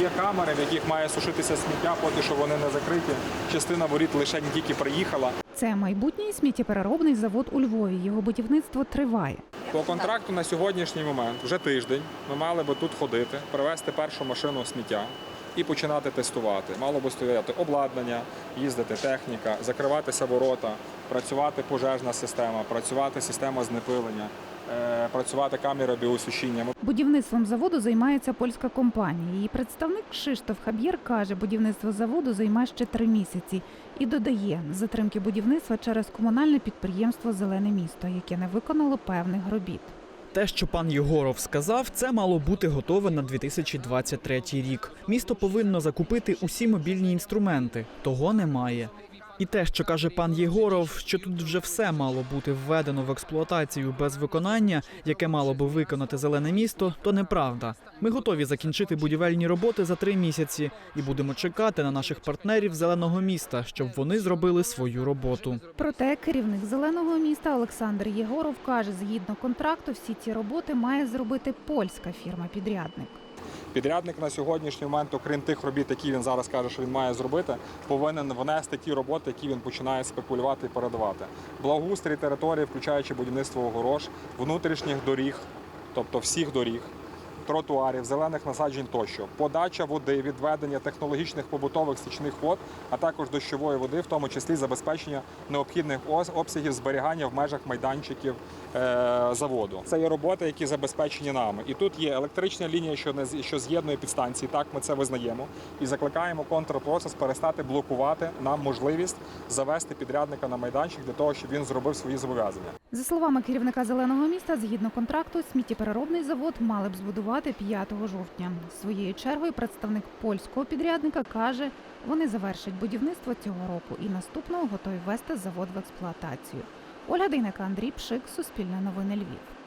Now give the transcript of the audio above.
є камери, в яких має сушитися сміття, поки що вони не закриті. Частина воріт лише тільки приїхала. Це майбутній сміттєпереробний завод у Львові. Його будівництво триває. По контракту на сьогоднішній момент, вже тиждень, ми мали би тут ходити, привезти першу машину сміття і починати тестувати. Мало би стояти обладнання, їздити техніка, закриватися ворота, працювати пожежна система, працювати система знепилення, працювати камера біосушіння. Будівництвом заводу займається польська компанія. Її представник Кшиштоф Хаб'єр каже, будівництво заводу займає ще три місяці і додає затримки будівництва через комунальне підприємство Зелене місто, яке не виконало певних робіт. Те, що пан Єгоров сказав, це мало бути готове на 2023 рік. Місто повинно закупити усі мобільні інструменти. Того немає. І те, що каже пан Єгоров, що тут вже все мало бути введено в експлуатацію без виконання, яке мало би виконати зелене місто, то неправда. Ми готові закінчити будівельні роботи за три місяці і будемо чекати на наших партнерів зеленого міста, щоб вони зробили свою роботу. Проте керівник зеленого міста Олександр Єгоров каже, згідно контракту, всі ці роботи має зробити польська фірма-підрядник. Підрядник на сьогоднішній момент, окрім тих робіт, які він зараз каже, що він має зробити, повинен внести ті роботи, які він починає спекулювати і передавати. Благоустрій території, включаючи будівництво огорож, внутрішніх доріг, тобто всіх доріг. Тротуарів, зелених насаджень тощо, подача води, відведення технологічних побутових стічних вод, а також дощової води, в тому числі забезпечення необхідних обсягів зберігання в межах майданчиків е, заводу. Це є роботи, які забезпечені нами. І тут є електрична лінія, що не що з'єднує підстанції. Так, ми це визнаємо і закликаємо контрпроцес перестати блокувати нам можливість завести підрядника на майданчик для того, щоб він зробив свої зобов'язання. За словами керівника зеленого міста, згідно контракту, сміттєпереробний завод мали б збудувати 5 жовтня. Своєю чергою представник польського підрядника каже, вони завершать будівництво цього року і наступного готові ввести завод в експлуатацію. Ольга Дейнека, Андрій Пшик, Суспільне новини Львів.